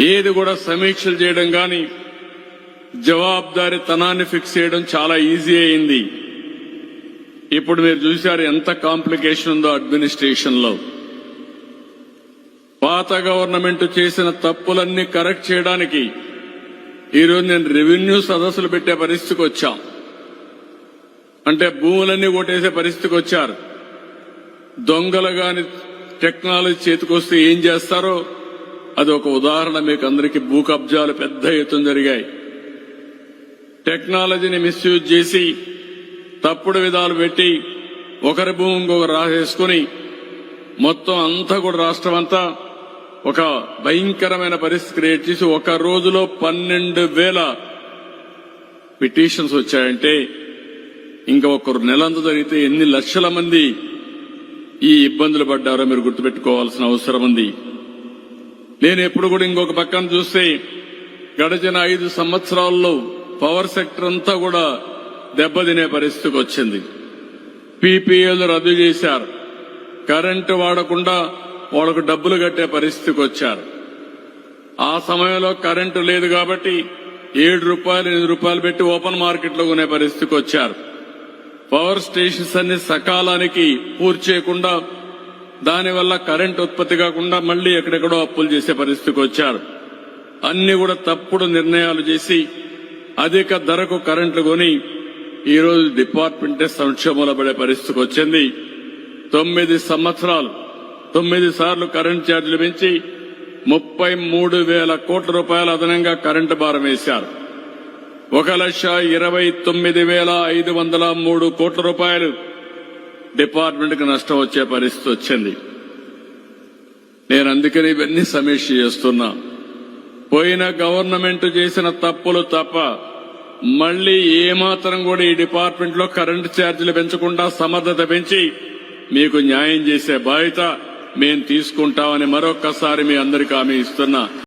ఏది కూడా సమీక్షలు చేయడం కానీ జవాబుదారీతనాన్ని ఫిక్స్ చేయడం చాలా ఈజీ అయింది. ఇప్పుడు మీరు చూశారు ఎంత కాంప్లికేషన్ ఉందో అడ్మినిస్ట్రేషన్లో. పాత గవర్నమెంట్ చేసిన తప్పులన్నీ కరెక్ట్ చేయడానికి ఈరోజు నేను రెవెన్యూ సదస్సులు పెట్టే పరిస్థితికి వచ్చాం. అంటే భూములన్నీ కొట్టేసే పరిస్థితికి వచ్చారు. దొంగలు గాని టెక్నాలజీ చేతికొస్తే ఏం చేస్తారో అది ఒక ఉదాహరణ మీకు అందరికీ భూ కబ్జాలు పెద్ద ఎత్తున జరిగాయి. టెక్నాలజీని మిస్యూజ్ చేసి తప్పుడు విధాలు పెట్టి ఒకరి భూమి ఇంకొకరు రాసేసుకుని మొత్తం అంతా కూడా రాష్ట్రం అంతా ఒక భయంకరమైన పరిస్థితి క్రియేట్ చేసి ఒక రోజులో పన్నెండు వేల పిటిషన్స్ వచ్చాయంటే ఇంకా ఒకరు నెలంత జరిగితే ఎన్ని లక్షల మంది ఈ ఇబ్బందులు పడ్డారో మీరు గుర్తుపెట్టుకోవాల్సిన అవసరం ఉంది. నేను ఎప్పుడు కూడా ఇంకొక పక్కన చూస్తే గడిచిన ఐదు సంవత్సరాల్లో పవర్ సెక్టర్ అంతా కూడా దెబ్బతినే పరిస్థితికి వచ్చింది. పీపీఏలు రద్దు చేశారు. కరెంటు వాడకుండా వాళ్ళకు డబ్బులు కట్టే పరిస్థితికి వచ్చారు. ఆ సమయంలో కరెంటు లేదు కాబట్టి ఏడు రూపాయలు ఎనిమిది రూపాయలు పెట్టి ఓపెన్ మార్కెట్లో కొనే పరిస్థితికి వచ్చారు. పవర్ స్టేషన్స్ అన్ని సకాలానికి పూర్తి చేయకుండా దానివల్ల కరెంట్ ఉత్పత్తి కాకుండా మళ్ళీ ఎక్కడెక్కడో అప్పులు చేసే పరిస్థితికి వచ్చారు. అన్ని కూడా తప్పుడు నిర్ణయాలు చేసి అధిక ధరకు కరెంట్లు కొని ఈరోజు డిపార్ట్మెంటే సంక్షేమంలో పడే పరిస్థితికి వచ్చింది. తొమ్మిది సంవత్సరాలు తొమ్మిది సార్లు కరెంట్ ఛార్జీలు పెంచి ముప్పై మూడు వేల కోట్ల రూపాయల అదనంగా కరెంటు భారం వేశారు. ఒక లక్ష ఇరవై తొమ్మిది వేల ఐదు వందల మూడు కోట్ల రూపాయలు డిపార్ట్మెంట్కి నష్టం వచ్చే పరిస్థితి వచ్చింది. నేను అందుకని ఇవన్నీ సమీక్ష చేస్తున్నా. పోయిన గవర్నమెంట్ చేసిన తప్పులు తప్ప మళ్ళీ ఏమాత్రం కూడా ఈ డిపార్ట్మెంట్లో కరెంటు ఛార్జీలు పెంచకుండా సమర్థత పెంచి మీకు న్యాయం చేసే బాధ్యత మేము తీసుకుంటామని మరొక్కసారి మీ అందరికీ హామీ ఇస్తున్నా.